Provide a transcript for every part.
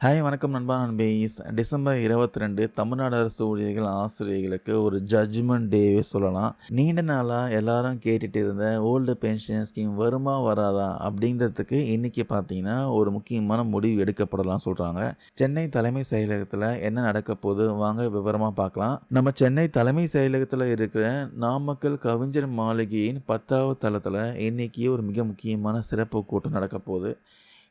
Hi வணக்கம் நண்பா நண்பீஸ் December இருபத்தி ரெண்டு தமிழ்நாடு அரசு ஊழியர்கள் ஆசிரியர்களுக்கு ஒரு ஜட்ஜ்மெண்ட் டேவே சொல்லலாம். நீண்ட நாளாக எல்லாரும் கேட்டுட்டு இருந்த ஓல்டு பென்ஷன் ஸ்கீம் வருமா வராதா அப்படின்றதுக்கு இன்னைக்கு பார்த்தீங்கன்னா ஒரு முக்கியமான முடிவு எடுக்கப்படலாம் சொல்கிறாங்க சென்னை தலைமை செயலகத்தில் என்ன நடக்க போகுது வாங்க விவரமாக பார்க்கலாம் நம்ம சென்னை தலைமை செயலகத்தில் இருக்கிற நாமக்கல் கவிஞர் மாளிகையின் பத்தாவது தளத்தில் இன்னைக்கு ஒரு மிக முக்கியமான சிறப்பு கூட்டம் நடக்க போகுது.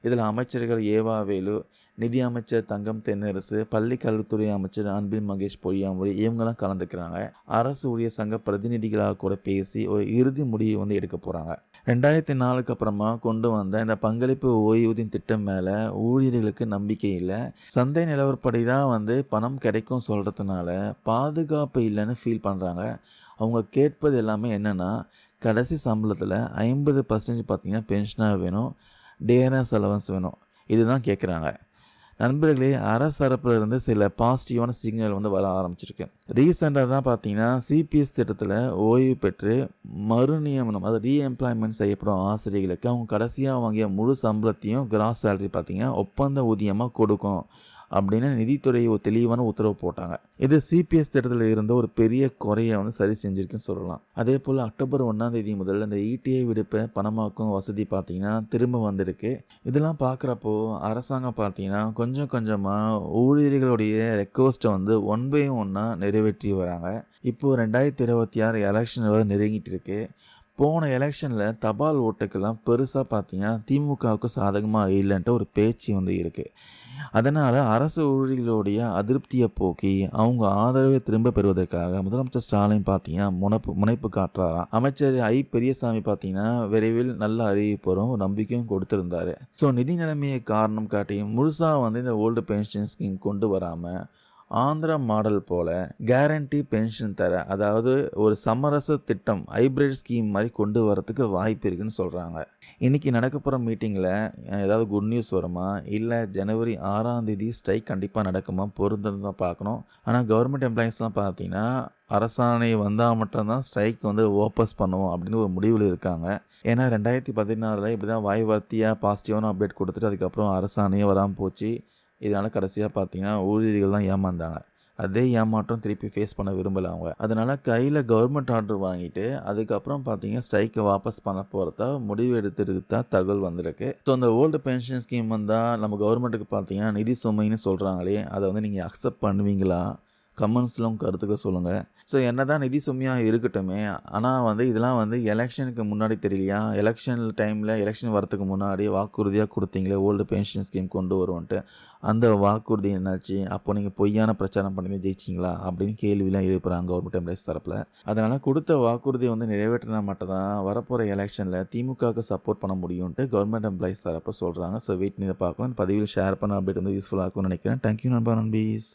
இதில் அமைச்சர்கள் ஏவா வேலு நிதி அமைச்சர் தங்கம் தென்னரசு பள்ளி கல்வித்துறை அமைச்சர் அன்பில் மகேஷ் பொய்யாமொழி இவங்கெல்லாம் கலந்துக்கிறாங்க. அரசு ஊழியர் சங்க பிரதிநிதிகளாக கூட பேசி ஒரு இறுதி முடிவை வந்து எடுக்க போகிறாங்க ரெண்டாயிரத்தி நாலுக்கு அப்புறமா கொண்டு வந்த இந்த பங்களிப்பு ஓய்வூதியம் திட்டம் மேலே ஊழியர்களுக்கு நம்பிக்கை இல்லை. சந்தை நிலவரப்படி தான் வந்து பணம் கிடைக்கும் சொல்கிறதுனால பாதுகாப்பு இல்லைன்னு ஃபீல் பண்ணுறாங்க அவங்க கேட்பது எல்லாமே என்னென்னா கடைசி சம்பளத்தில் ஐம்பது பர்சன்டேஜ் பார்த்திங்கன்னா பென்ஷனாக வேணும். டிஎன்எஸ் அலவன்ஸ் வேணும் இதுதான் கேட்குறாங்க நண்பர்களே அரசு இருந்து சில பாசிட்டிவான சிக்னல் வந்து வர ஆரம்பிச்சிருக்கு. ரீசெண்டாக தான் பார்த்தீங்கன்னா சிபிஎஸ் திட்டத்தில் ஓய்வு பெற்று மறுநியமனம் அதாவது ரீஎம்ப்ளாய்மெண்ட் செய்யப்படும் ஆசிரியர்களுக்கு அவங்க கடைசியாக வாங்கிய முழு சம்பளத்தையும் கிராஸ் சேலரி பார்த்தீங்கன்னா ஒப்பந்த ஊதியமாக கொடுக்கும். அப்படின்னு நிதித்துறை தெளிவான உத்தரவு போட்டாங்க. இது சிபிஎஸ் திட்டத்தில் இருந்த ஒரு பெரிய குறையை வந்து சரி செஞ்சிருக்குன்னு சொல்லலாம். அதே போல் அக்டோபர் ஒன்றாம் தேதி முதல்ல இந்த இடிஐ விடுப்பை பணமாக்கும் வசதி பார்த்தீங்கன்னா திரும்ப வந்திருக்கு. இதெல்லாம் பார்க்குறப்போ அரசாங்கம் பார்த்தீங்கன்னா கொஞ்சம் கொஞ்சமாக ஊழியர்களுடைய ரெக்வஸ்ட்டை வந்து ஒன் பை ஒன்னாக நிறைவேற்றி வராங்க. இப்போது ரெண்டாயிரத்தி இருபத்தி ஆறு எலெக்ஷன் வந்து நெருங்கிட்டு இருக்கு. போன எலெக்ஷனில் தபால் ஓட்டுக்கெல்லாம் பெருசாக பார்த்தீங்கன்னா திமுகவுக்கு சாதகமாக இல்லைன்ட்டு ஒரு பேச்சு வந்து இருக்குது அதனால் அரசு ஊழியர்களுடைய அதிருப்தியை போக்கி அவங்க ஆதரவை திரும்ப பெறுவதற்காக முதலமைச்சர் ஸ்டாலின் பார்த்தீங்கன்னா முனைப்பு முனைப்பு காட்டுறாராம் அமைச்சர் ஐ. பெரியசாமி பார்த்தீங்கன்னா விரைவில் நல்ல அறிவிப்பு வரும் நம்பிக்கையும் கொடுத்துருந்தாரு. ஸோ நிதி நிலைமையை காரணம் காட்டி முழுசாக வந்து இந்த ஓல்டு பென்ஷன் ஸ்கீம் கொண்டு வராமல் ஆந்திரா மாடல் போல் கேரண்டி பென்ஷன் தர அதாவது ஒரு சமரச திட்டம் ஹைப்ரிட் ஸ்கீம் மாதிரி கொண்டு வரதுக்கு வாய்ப்பு இருக்குன்னு சொல்கிறாங்க இன்றைக்கி நடக்க போகிற மீட்டிங்கில் ஏதாவது குட் நியூஸ் வருமா? இல்லை ஜனவரி ஆறாம் தேதி ஸ்ட்ரைக் கண்டிப்பாக நடக்குமா? பொருந்தது தான் பார்க்கணும். ஆனால் கவர்மெண்ட் எம்ப்ளாயீஸ்லாம் பார்த்தீங்கன்னா அரசாணை வந்தால் மட்டும்தான் ஸ்ட்ரைக் வந்து ஓப்பஸ் பண்ணுவோம் அப்படின்னு ஒரு முடிவில் இருக்காங்க. ஏன்னா ரெண்டாயிரத்தி பதினாறில் இப்படி தான் வாய் வார்த்தையாக பாசிட்டிவான அப்டேட் கொடுத்துட்டு அதுக்கப்புறம் அரசாணையே வராமல் போச்சு. இதனால் கடைசியாக பார்த்தீங்கன்னா ஊழியர்கள் தான் ஏமாந்தாங்க. அதே ஏமாற்றம் திருப்பி ஃபேஸ் பண்ண விரும்பலை அவங்க. அதனால் கையில் கவர்மெண்ட் ஆர்டர் வாங்கிட்டு அதுக்கப்புறம் பார்த்தீங்கன்னா ஸ்ட்ரைக்கை வாபஸ் பண்ண போகிறதா முடிவு தான் தகவல் வந்திருக்கு. ஸோ அந்த ஓல்டு பென்ஷன் ஸ்கீம் வந்தால் நம்ம கவர்மெண்ட்டுக்கு பார்த்தீங்கன்னா நிதி சுமைன்னு சொல்கிறாங்களே அதை வந்து நீங்கள் அக்செப்ட் பண்ணுவீங்களா? கமெண்ட்ஸில் கருத்துக்களை சொல்லுங்கள் ஸோ என்ன தான் நிதி சுமையாக இருக்கட்டுமே ஆனால் வந்து இதெல்லாம் வந்து எலெக்ஷனுக்கு முன்னாடி தெரியலையா? எலெக்ஷன் டைமில் எலெக்ஷன் வரதுக்கு முன்னாடி வாக்குறுதியாக கொடுத்தீங்களே ஓல்டு பென்ஷன் ஸ்கீம் கொண்டு வருவோன்ட்டு. அந்த வாக்குறுதி என்னாச்சு? அப்போ நீங்கள் பொய்யான பிரச்சாரம் பண்ணி ஜெயிச்சிங்களா? அப்படின்னு கேள்விலாம் எழுப்புகிறாங்க கவர்மெண்ட் எம்ப்ளாயிஸ் தரப்பில். அதனால் கொடுத்த வாக்குறுதியை வந்து நிறைவேற்றினா மட்டும் தான் வரப்போகிற எலெக்ஷனில் திமுகவுக்கு சப்போர்ட் பண்ண முடியும்ட்டு கவர்மெண்ட் எம்ப்ளாயிஸ் தரப்போ சொல்கிறாங்க ஸோ வெயிட் பண்ணி பார்க்கலாம் பதிவில் ஷேர் பண்ண அப்டேட் வந்து யூஸ்ஃபுல்லாக இருக்கும்னு நினைக்கிறேன். தேங்க்யூ நண்பா நண்பீஸ்.